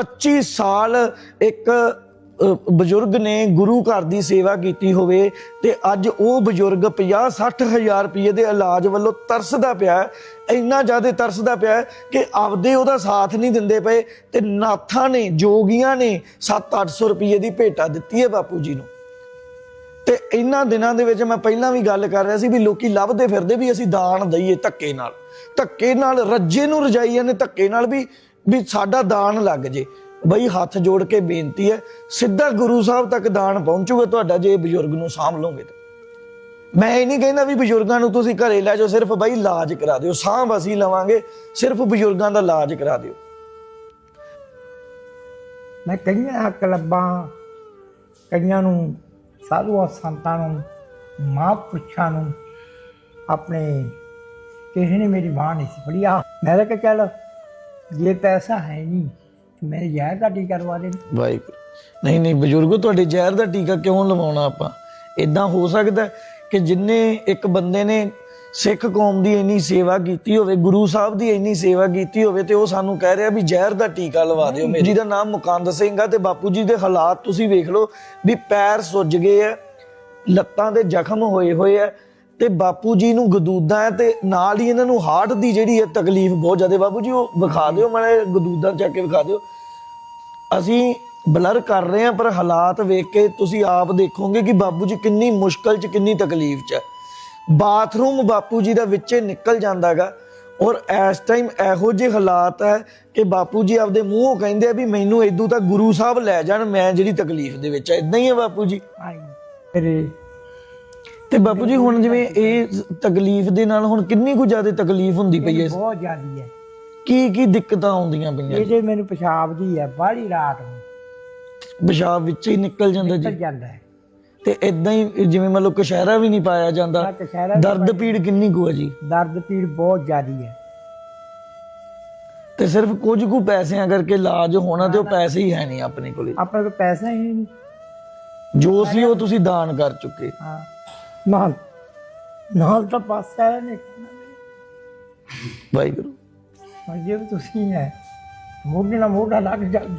25 ਸਾਲ ਇੱਕ ਬਜ਼ੁਰਗ ਨੇ ਗੁਰੂ ਘਰ ਦੀ ਸੇਵਾ ਕੀਤੀ ਹੋਵੇ ਤੇ ਅੱਜ ਉਹ ਬਜ਼ੁਰਗ 50 60 ਹਜ਼ਾਰ ਰੁਪਏ ਦੇ ਇਲਾਜ ਵੱਲੋਂ ਤਰਸਦਾ ਪਿਆ ਇੰਨਾ ਜ਼ਿਆਦਾ ਤਰਸਦਾ ਪਿਆ ਕਿ ਆਪਦੇ ਉਹਦਾ ਸਾਥ ਨਹੀਂ ਦਿੰਦੇ ਪਏ ਤੇ ਨਾਥਾਂ ਨੇ, ਜੋਗੀਆਂ ਨੇ 7-800 ਰੁਪਏ ਦੀ ਭੇਟਾ ਦਿੱਤੀ ਹੈ ਬਾਪੂ ਜੀ ਨੂੰ। ਤੇ ਇਹਨਾਂ ਦਿਨਾਂ ਦੇ ਵਿੱਚ ਮੈਂ ਪਹਿਲਾਂ ਵੀ ਗੱਲ ਕਰ ਰਿਹਾ ਸੀ ਵੀ ਲੋਕੀ ਲੱਭਦੇ ਫਿਰਦੇ ਵੀ ਅਸੀਂ ਦਾਨ ਦਈਏ ਧੱਕੇ ਨਾਲ। ਧੱਕੇ ਨਾਲ ਰੱਜੇ ਨੂੰ ਰਜਾਈਆਂ ਨੇ, ਧੱਕੇ ਨਾਲ ਵੀ ਵੀ ਸਾਡਾ ਦਾਨ ਲੱਗ ਜੇ। ਬਈ ਹੱਥ ਜੋੜ ਕੇ ਬੇਨਤੀ ਹੈ, ਸਿੱਧਾ ਗੁਰੂ ਸਾਹਿਬ ਤੱਕ ਦਾਨ ਪਹੁੰਚੂਗਾ ਤੁਹਾਡਾ ਜੇ ਬਜ਼ੁਰਗ ਨੂੰ ਸਾਂਭ ਲਓਗੇ ਤਾਂ। ਮੈਂ ਇਹ ਨਹੀਂ ਕਹਿੰਦਾ ਵੀ ਬਜ਼ੁਰਗਾਂ ਨੂੰ ਤੁਸੀਂ ਘਰੇ ਲੈ ਜਾਓ, ਸਿਰਫ ਬਈ ਇਲਾਜ ਕਰਾ ਦਿਓ। ਸਾਂਭ ਅਸੀਂ ਲਵਾਂਗੇ, ਸਿਰਫ ਬਜ਼ੁਰਗਾਂ ਦਾ ਇਲਾਜ ਕਰਾ ਦਿਓ। ਮੈਂ ਕਈਆਂ ਕਲੱਬਾਂ, ਕਈਆਂ ਨੂੰ, ਸਾਧੂਆਂ ਸੰਤਾਂ ਨੂੰ ਮਹਾਂਪੁਰਸ਼ਾਂ ਨੂੰ, ਆਪਣੇ ਕਿਸੇ ਨੇ ਮੇਰੀ ਬਾਂਹ ਨਹੀਂ ਸੀ ਫੜੀ ਆ ਮੈਂ ਕਿਹਾ ਚੱਲ ਜੇ ਪੈਸਾ ਹੈ ਨਹੀਂ ਮੇਰੇ ਜ਼ਹਿਰ ਦਾ ਟੀਕਾ ਕਰਵਾ ਦੇ ਵਾਹਿਗੁਰੂ। ਨਹੀਂ ਨਹੀਂ ਬਜ਼ੁਰਗੋ ਤੁਹਾਡੇ ਜ਼ਹਿਰ ਦਾ ਟੀਕਾ ਕਿਉਂ ਲਵਾਉਣਾ ਆਪਾਂ? ਇਦਾਂ ਹੋ ਸਕਦਾ ਕਿ ਜਿੰਨੇ ਇੱਕ ਬੰਦੇ ਨੇ ਸਿੱਖ ਕੌਮ ਦੀ ਇੰਨੀ ਸੇਵਾ ਕੀਤੀ ਹੋਵੇ ਗੁਰੂ ਸਾਹਿਬ ਦੀ ਇੰਨੀ ਸੇਵਾ ਕੀਤੀ ਹੋਵੇ ਤੇ ਉਹ ਸਾਨੂੰ ਕਹਿ ਰਿਹਾ ਵੀ ਜ਼ਹਿਰ ਦਾ ਟੀਕਾ ਲਵਾ ਦਿਓ। ਮੇਰੀ ਦਾ ਨਾਮ ਮੁਕੰਦ ਸਿੰਘ ਆ ਤੇ ਬਾਪੂ ਜੀ ਦੇ ਹਾਲਾਤ ਤੁਸੀਂ ਵੇਖ ਲਓ ਵੀ ਪੈਰ ਸੁੱਜ ਗਏ ਆ ਲੱਤਾਂ ਦੇ ਜ਼ਖਮ ਹੋਏ ਹੋਏ ਆ ਤੇ ਬਾਪੂ ਜੀ ਨੂੰ ਗਦੂਦਾਂ ਹੈ ਤੇ ਨਾਲ ਹੀ ਇਹਨਾਂ ਨੂੰ ਹਾਰਟ ਦੀ ਜਿਹੜੀ ਹੈ ਤਕਲੀਫ ਬਹੁਤ ਜ਼ਿਆਦਾ। ਬਾਪੂ ਜੀ, ਉਹ ਵਿਖਾ ਦਿਓ, ਮਾੜੇ ਗਦੂਦਾਂ ਚੱਕ ਕੇ ਵਿਖਾ ਦਿਓ। ਅਸੀਂ ਬਲਰ ਕਰ ਰਹੇ ਹਾਂ, ਪਰ ਹਾਲਾਤ ਵੇਖ ਕੇ ਤੁਸੀਂ ਆਪ ਦੇਖੋਗੇ ਕਿ ਬਾਪੂ ਜੀ ਕਿੰਨੀ ਮੁਸ਼ਕਲ 'ਚ, ਕਿੰਨੀ ਤਕਲੀਫ 'ਚ। ਹੈ ਬਾਥਰੂਮ ਬਾਪੂ ਜੀ ਦਾ ਵਿੱਚੇ ਨਿਕਲ ਜਾਂਦਾਗਾ ਔਰ ਇਸ ਟਾਈਮ ਇਹੋ ਜਿਹੇ ਹਾਲਾਤ ਹੈ ਕਿ ਬਾਪੂ ਜੀ ਆਪਦੇ ਮੂੰਹੋਂ ਕਹਿੰਦੇ ਆ ਵੀ ਮੈਨੂੰ ਇਦੋਂ ਤਾਂ ਗੁਰੂ ਸਾਹਿਬ ਲੈ ਜਾਣ, ਮੈਂ ਜਿਹੜੀ ਤਕਲੀਫ ਦੇ ਵਿੱਚ ਹੈ। ਇਦਾਂ ਹੀ ਹੈ ਬਾਪੂ ਜੀ। ਆਈ, ਤੇਰੇ ਤੇ ਬਾਪੂ ਜੀ ਹੁਣ ਜਿਵੇਂ ਇਹ ਤਕਲੀਫ ਦੇ ਨਾਲ ਹੁਣ ਕਿੰਨੀ ਕੁ ਜ਼ਿਆਦਾ ਤਕਲੀਫ ਹੁੰਦੀ ਪਈ ਹੈ ਬਹੁਤ ਜ਼ਿਆਦੀ ਹੈ ਕੀ ਕੀ ਦਿੱਕਤਾਂ ਆਉਂਦੀਆਂ ਪਈਆਂ ਇਹਦੇ ਮੈਨੂੰ ਪਿਸ਼ਾਬ ਦੀ ਹੈ ਬਾਹਲੀ ਰਾਤ ਨੂੰ। ਪਿਸ਼ਾਬ ਵਿੱਚ ਹੀ ਨਿਕਲ ਜਾਂਦਾ ਜੀ? ਨਿਕਲ ਜਾਂਦਾ ਹੈ। ਤੇ ਇਦਾਂ ਹੀ ਜਿਵੇਂ ਮੰਨ ਲਓ ਕਸ਼ਹਿਰਾ ਵੀ ਨਹੀਂ ਪਾਇਆ ਜਾਂਦਾ ਕਸ਼ਹਿਰਾ ਦਰਦ ਪੀੜ ਕਿੰਨੀ ਕੁ ਹੈ ਜੀ? ਦਰਦ ਪੀੜ ਬਹੁਤ ਜ਼ਿਆਦੀ ਹੈ ਤੇ ਸਿਰਫ ਕੁਝ ਕੁ ਪੈਸਿਆਂ ਕਰਕੇ ਇਲਾਜ ਹੋਣਾ ਤੇ ਉਹ ਪੈਸੇ ਹੀ ਹੈ ਨਹੀਂ ਆਪਣੇ ਕੋਲੇ। ਆਪਣੇ ਕੋਲ ਪੈਸਾ ਹੀ ਨਹੀਂ। ਜੋ ਸੀ ਉਹ ਤੁਸੀਂ ਦਾਨ ਕਰ ਚੁੱਕੇ। ਹਾਂ। ਨਾਲ ਨਾਲ ਤਾਂ ਪਾਸਾ ਹੈ ਨਹੀਂ। ਵਾਹਿਗੁਰੂ। ਜੇ ਵੀ ਤੁਸੀਂ ਹੈ ਮੋਢੇ ਨਾਲ ਮੋਢਾ ਲੱਗ ਜਾਂਦਾ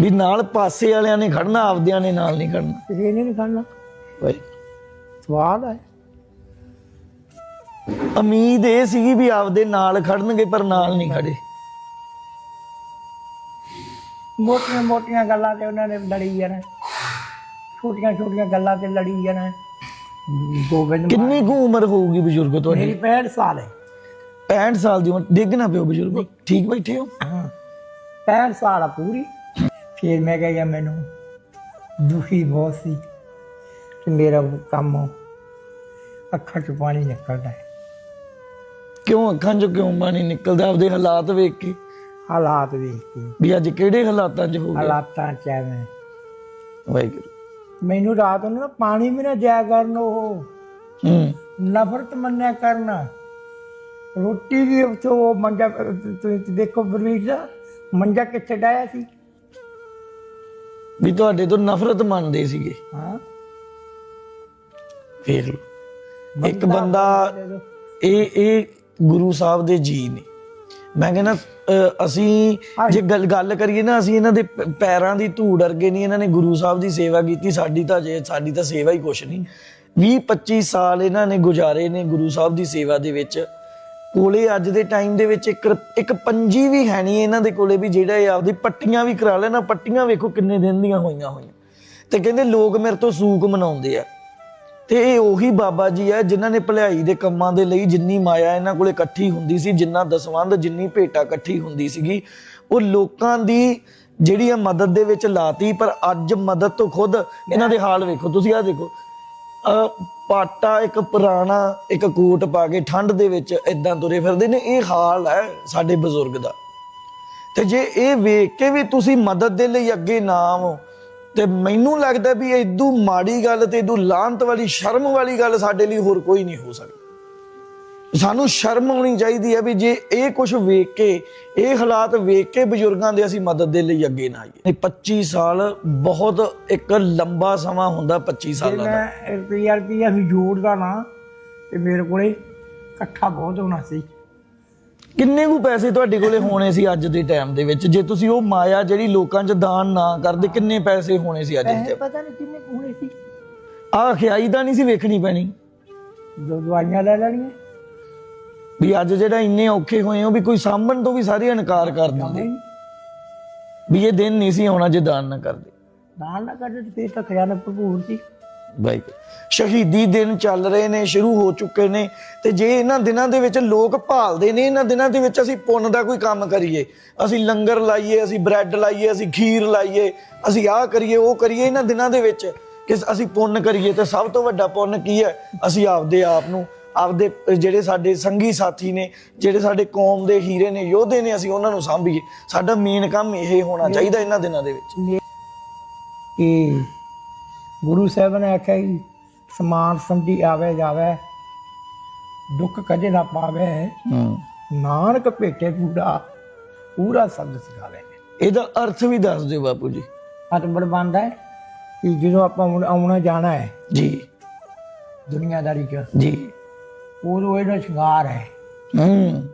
ਵੀ ਨਾਲ ਪਾਸੇ ਵਾਲਿਆਂ ਨੇ ਖੜਨਾ ਆਪਦਿਆਂ ਨੇ ਨਾਲ ਨਹੀਂ ਖੜਨਾ। ਕਿਸੇ ਨੇ ਨਹੀਂ ਖਾਣਾ ਵਾਹਿਗੁਰੂ। ਸਵਾਦ ਹੈ। ਉਮੀਦ ਇਹ ਸੀਗੀ ਵੀ ਆਪਦੇ ਨਾਲ ਖੜਨਗੇ ਪਰ ਨਾਲ ਨਹੀਂ ਖੜੇ। ਮੋਟੀਆਂ ਮੋਟੀਆਂ ਗੱਲਾਂ ਤੇ ਉਹਨਾਂ ਨੇ ਲੜੀ ਜਾਣਾ। ਛੋਟੀਆਂ ਛੋਟੀਆਂ ਗੱਲਾਂ ਤੇ ਲੜੀ ਜਾਣਾ। ਗੋਬਿੰਦ ਕਿੰਨੀ ਕੁ ਉਮਰ ਹੋਊਗੀ ਬਜ਼ੁਰਗ ਤੁਹਾਡੀ? ਮੇਰੀ 65 ਸਾਲ ਹੈ। 65 ਸਾਲ ਦੀ ਉਮਰ ਡਿੱਗ ਨਾ ਪਿਓ ਬਜ਼ੁਰਗ। ਠੀਕ ਬੈਠੇ ਹੋ? ਹਾਂ। 65 ਸਾਲ ਆ ਪੂਰੀ। ਫਿਰ ਮੈਂ ਕਿਹਾ ਮੈਨੂੰ ਦੁਖੀ ਬਹੁਤ ਸੀ ਕਿ ਮੇਰਾ ਕੰਮ ਅੱਖਾਂ ਚ ਪਾਣੀ ਨਿਕਲਦਾ ਹੈ। ਕਿਉਂ ਅੱਖਾਂ 'ਚੋਂ ਕਿਉਂ ਪਾਣੀ ਨਿਕਲਦਾ? ਆਪਦੇ ਹਾਲਾਤ ਵੇਖ ਕੇ। ਹਾਲਾਤ ਵੇਖ ਕੇ। ਵੀ ਅੱਜ ਕਿਹੜੇ ਹਾਲਾਤਾਂ 'ਚ ਹੋ ਗਏ ਹਾਲਾਤਾਂ ਚ ਐਵੇਂ। ਵਾਹਿਗੁਰੂ। ਮੈਨੂੰ ਰਾਤ ਨੂੰ ਨਾ ਪਾਣੀ ਵੀ ਨਾ ਜਾਇਆ ਕਰਨ ਉਹ। ਹੂੰ। ਨਫ਼ਰਤ ਮੰਨਿਆ ਕਰਨਾ। ਰੋਟੀ ਵੀ ਉਹ ਮੰਜਾ ਤੁਸੀਂ ਦੇਖੋ ਬਰਵੀਰ ਦਾ ਮੰਜਾ ਕਿੱਥੇ ਡਾਇਆ ਸੀ? ਵੀ ਤੁਹਾਡੇ ਤੋਂ ਨਫ਼ਰਤ ਮੰਨਦੇ ਸੀਗੇ। ਹਾਂ। ਵੇਖ ਲਓ। ਇੱਕ ਬੰਦਾ ਇਹ ਇਹ ਗੁਰੂ ਸਾਹਿਬ ਦੇ ਜੀ ਨੇ। ਮੈਂ ਕਹਿੰਦਾ ਅਸੀਂ ਜੇ ਗੱਲ ਗੱਲ ਕਰੀਏ ਨਾ ਅਸੀਂ ਇਹਨਾਂ ਦੇ ਪੈਰਾਂ ਦੀ ਧੂੜ ਅਰਗੇ ਨਹੀਂ ਇਹਨਾਂ ਨੇ ਗੁਰੂ ਸਾਹਿਬ ਦੀ ਸੇਵਾ ਕੀਤੀ ਸਾਡੀ ਤਾਂ ਜੇ ਸਾਡੀ ਤਾਂ ਸੇਵਾ ਹੀ ਕੁਛ ਨਹੀਂ। 20 25 ਸਾਲ ਇਹਨਾਂ ਨੇ ਗੁਜ਼ਾਰੇ ਨੇ ਗੁਰੂ ਸਾਹਿਬ ਦੀ ਸੇਵਾ ਦੇ ਵਿੱਚ। ਕੋਲੇ ਅੱਜ ਦੇ ਟਾਈਮ ਦੇ ਵਿੱਚ ਇੱਕ ਇੱਕ ਪੰਜੀ ਵੀ ਹੈ ਨਹੀਂ ਇਹਨਾਂ ਦੇ ਕੋਲੇ ਵੀ ਜਿਹੜਾ ਇਹ ਆਪਦੀ ਪੱਟੀਆਂ ਵੀ ਕਰਾ ਲੈਣਾ ਪੱਟੀਆਂ ਵੇਖੋ ਕਿੰਨੇ ਦਿਨ ਦੀਆਂ ਹੋਈਆਂ ਹੋਈਆਂ। ਤੇ ਕਹਿੰਦੇ ਲੋਕ ਮੇਰੇ ਤੋਂ ਸੂਕ ਮਨਾਉਂਦੇ ਆ। ਤੇ ਇਹ ਉਹੀ ਬਾਬਾ ਜੀ ਹੈ ਜਿਨ੍ਹਾਂ ਨੇ ਭਲਾਈ ਦੇ ਕੰਮਾਂ ਦੇ ਲਈ ਜਿੰਨੀ ਮਾਇਆ ਇਹਨਾਂ ਕੋਲ ਇਕੱਠੀ ਹੁੰਦੀ ਸੀ, ਜਿੰਨਾ ਦਸਵੰਧ, ਜਿੰਨੀ ਭੇਟਾ ਇਕੱਠੀ ਹੁੰਦੀ ਸੀਗੀ, ਉਹ ਲੋਕਾਂ ਦੀ ਜਿਹੜੀ ਆ ਮਦਦ ਦੇ ਵਿੱਚ ਲਾਤੀ, ਪਰ ਅੱਜ ਮਦਦ ਤੋਂ ਖੁਦ ਇਹਨਾਂ ਦੇ ਹਾਲ ਵੇਖੋ, ਤੁਸੀਂ ਆਹ ਦੇਖੋ। ਅ ਪਾਟਾ ਇੱਕ ਪੁਰਾਣਾ ਇੱਕ ਕੋਟ ਪਾ ਕੇ ਠੰਡ ਦੇ ਵਿੱਚ ਇਦਾਂ ਤੁਰੇ ਫਿਰਦੇ ਨੇ, ਇਹ ਹਾਲ ਹੈ ਸਾਡੇ ਬਜ਼ੁਰਗ ਦਾ। ਤੇ ਜੇ ਇਹ ਵੇਖ ਕੇ ਵੀ ਤੁਸੀਂ ਮਦਦ ਦੇ ਲਈ ਅੱਗੇ ਨਾ ਆਵੋ ਤੇ ਮੈਨੂੰ ਲੱਗਦਾ ਵੀ ਇਦੋਂ ਮਾੜੀ ਗੱਲ ਤੇ ਇਦੋਂ ਲਾਂਤ ਵਾਲੀ, ਸ਼ਰਮ ਵਾਲੀ ਗੱਲ ਸਾਡੇ ਲਈ ਹੋਰ ਕੋਈ ਨਹੀਂ ਹੋ ਸਕਦੀ। ਸਾਨੂੰ ਸ਼ਰਮ ਆਉਣੀ ਚਾਹੀਦੀ ਹੈ ਵੀ ਜੇ ਇਹ ਕੁਝ ਵੇਖ ਕੇ, ਇਹ ਹਾਲਾਤ ਵੇਖ ਕੇ ਬਜ਼ੁਰਗਾਂ ਦੇ ਅਸੀਂ ਮਦਦ ਦੇ ਲਈ ਅੱਗੇ ਨਾ ਆਈਏ। 25 ਸਾਲ ਬਹੁਤ ਇੱਕ ਲੰਬਾ ਸਮਾਂ ਹੁੰਦਾ 25 ਸਾਲ ਸਾਲਾਂ ਦਾ ਮੈਂ ਰੁਪਈਆ ਰੁਪਈਆ ਵੀ ਜੋੜਦਾ ਨਾ, ਤੇ ਮੇਰੇ ਕੋਲੇ ਇਕੱਠਾ ਬਹੁਤ ਹੋਣਾ ਸੀ। ਕਿੰਨੇ ਕੁ ਪੈਸੇ ਤੁਹਾਡੇ ਕੋਲੇ ਹੋਣੇ ਸੀ ਅੱਜ ਦੇ ਟਾਈਮ ਦੇ ਵਿੱਚ? ਜੇ ਤੁਸੀਂ ਉਹ ਮਾਇਆ ਜਿਹੜੀ ਲੋਕਾਂ 'ਚ ਦਾਨ ਨਾ ਕਰਦੇ ਕਿੰਨੇ ਪੈਸੇ ਹੋਣੇ ਸੀ ਅੱਜ ਦੇ ਪੈਸੇ ਪਤਾ ਨਹੀਂ ਕਿੰਨੇ ਕੁ ਹੋਣੇ ਸੀ। ਆਹ ਖਿਆਈ ਤਾਂ ਨਹੀਂ ਸੀ ਵੇਖਣੀ ਪੈਣੀ। ਦੋ ਦਵਾਈਆਂ ਲੈ ਲੈਣੀਆਂ। ਵੀ ਅੱਜ ਜਿਹੜਾ ਇੰਨੇ ਔਖੇ ਹੋਏ ਹੋ ਵੀ ਕੋਈ ਸਾਂਭਣ ਤੋਂ ਵੀ ਸਾਰੇ ਇਨਕਾਰ ਕਰ ਦਿੰਦੇ। ਨਹੀਂ। ਵੀ ਇਹ ਦਿਨ ਨਹੀਂ ਸੀ ਆਉਣਾ ਜੇ ਦਾਨ ਨਾ ਕਰਦੇ। ਨਾਲ ਨਾ ਕਰਦੇ ਤੇ ਤਾਂ ਖਜ਼ਾਨਾ ਭਰਪੂਰ ਸੀ। ਬਾਈ ਸ਼ਹੀਦੀ ਦਿਨ ਚੱਲ ਰਹੇ ਨੇ ਸ਼ੁਰੂ ਹੋ ਚੁੱਕੇ ਨੇ ਤੇ ਜੇ ਇਹਨਾਂ ਦਿਨਾਂ ਦੇ ਵਿੱਚ ਲੋਕ ਭਾਲਦੇ ਨੇ ਇਹਨਾਂ ਦਿਨਾਂ ਦੇ ਵਿੱਚ ਅਸੀਂ ਪੁੰਨ ਦਾ ਕੋਈ ਕੰਮ ਕਰੀਏ। ਅਸੀਂ ਲੰਗਰ ਲਾਈਏ ਅਸੀਂ ਬ੍ਰੈਡ ਲਾਈਏ ਅਸੀਂ ਖੀਰ ਲਾਈਏ ਅਸੀਂ ਆਹ ਕਰੀਏ ਉਹ ਕਰੀਏ ਇਹਨਾਂ ਦਿਨਾਂ ਦੇ ਵਿੱਚ ਕਿ ਅਸੀਂ ਪੁੰਨ ਕਰੀਏ ਤੇ ਸਭ ਤੋਂ ਵੱਡਾ ਪੁੰਨ ਕੀ ਹੈ? ਅਸੀਂ ਆਪਦੇ ਆਪ ਨੂੰ ਆਪਦੇ ਜਿਹੜੇ ਸਾਡੇ ਸੰਗੀ ਸਾਥੀ ਨੇ ਜਿਹੜੇ ਸਾਡੇ ਕੌਮ ਦੇ ਹੀਰੇ ਨੇ ਯੋਧੇ ਨੇ ਅਸੀਂ ਉਹਨਾਂ ਨੂੰ ਸਾਂਭੀਏ। ਸਾਡਾ ਮੇਨ ਕੰਮ ਇਹ ਹੋਣਾ ਚਾਹੀਦਾ ਇਹਨਾਂ ਦਿਨਾਂ ਦੇ ਵਿੱਚ। ਕਿ ਗੁਰੂ ਸਾਹਿਬ ਨੇ ਆਖਿਆ ਕਿ ਸਮਾਨ ਸੰਧੀ ਆਵੇ ਜਾਵੇ ਦੁੱਖ ਕਦੇ ਨਾ ਪਾਵੇ। ਹੂੰ। ਨਾਨਕ ਭੇਟੇ ਪੂਰਾ ਪੂਰਾ ਸ਼ਬਦ ਸਿਖਾਵੇ। ਇਹਦਾ ਅਰਥ ਵੀ ਦੱਸ ਦਿਓ ਬਾਪੂ ਜੀ। ਅਤਬੜ ਬੰਦਾ ਹੈ ਕਿ ਜਦੋਂ ਆਪਾਂ ਆਉਣਾ ਜਾਣਾ ਹੈ ਜੀ। ਦੁਨੀਆਦਾਰੀ 'ਚ ਜੀ। ਉਦੋਂ ਇਹਦਾ ਸ਼ਿੰਗਾਰ ਹੈ। ਹੂੰ।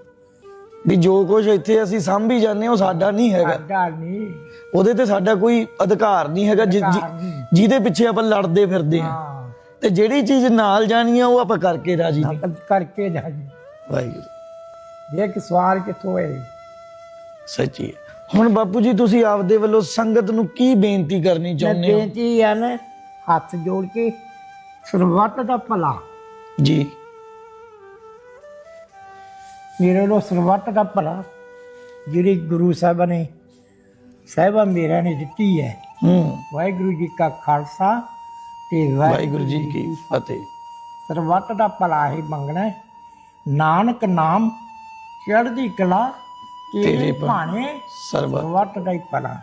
ਵੀ ਜੋ ਕੁਝ ਇੱਥੇ ਅਸੀਂ ਸਾਂਭੀ ਜਾਂਦੇ ਹਾਂ ਉਹ ਸਾਡਾ ਨਹੀਂ ਹੈਗਾ। ਸਾਡਾ ਨਹੀਂ। ਉਹਦੇ ਤੇ ਸਾਡਾ ਕੋਈ ਅਧਿਕਾਰ ਨਹੀਂ ਹੈਗਾ ਜਿ- ਜਿ- ਅਧਿਕਾਰ ਨਹੀਂ। ਜਿਹਦੇ ਪਿੱਛੇ ਆਪਾਂ ਲੜਦੇ ਫਿਰਦੇ ਹਾਂ। ਹਾਂ। ਤੇ ਜਿਹੜੀ ਚੀਜ਼ ਨਾਲ ਜਾਣੀ ਆ ਉਹ ਆਪਾਂ ਕਰਕੇ ਰਾਜੀ ਨਹੀਂ। ਨਕਲ ਕਰਕੇ ਜਾ ਜੀ ਵਾਹਿਗੁਰੂ। ਇਹ ਕਿ ਸਵਾਲ ਕਿੱਥੋਂ ਹੈ ਸੱਚੀ ਹੈ। ਹੁਣ ਬਾਪੂ ਜੀ ਤੁਸੀਂ ਆਪਦੇ ਵੱਲੋਂ ਸੰਗਤ ਨੂੰ ਕੀ ਬੇਨਤੀ ਕਰਨੀ ਮੈਂ ਚਾਹੁੰਦੇ ਹੋ? ਬੇਨਤੀ ਹੈ ਨਾ ਹੱਥ ਜੋੜ ਕੇ ਸਰਬੱਤ ਦਾ ਭਲਾ। ਜੀ। ਮੇਰੇ ਲੋ ਸਰਬੱਤ ਦਾ ਭਲਾ ਜਿਹੜੀ ਗੁਰੂ ਸਾਹਿਬ ਨੇ ਸਾਹਿਬਾ ਮੇਰਾ ਨੇ ਦਿੱਤੀ ਹੈ। ਹੂੰ। ਵਾਹਿਗੁਰੂ ਜੀ ਕਾ ਖਾਲਸਾ ਤੇ ਵਾਹਿਗੁਰੂ ਜੀ ਕੀ ਫਤਿਹ। ਸਰਬੱਤ ਦਾ ਭਲਾ ਹੀ ਮੰਗਣਾ। ਨਾਨਕ ਨਾਮ ਚੜ੍ਹਦੀ ਕਲਾ ਤੇਰੇ ਭਾਣੇ ਸਰਬੱਤ ਦਾ ਹੀ ਭਲਾ।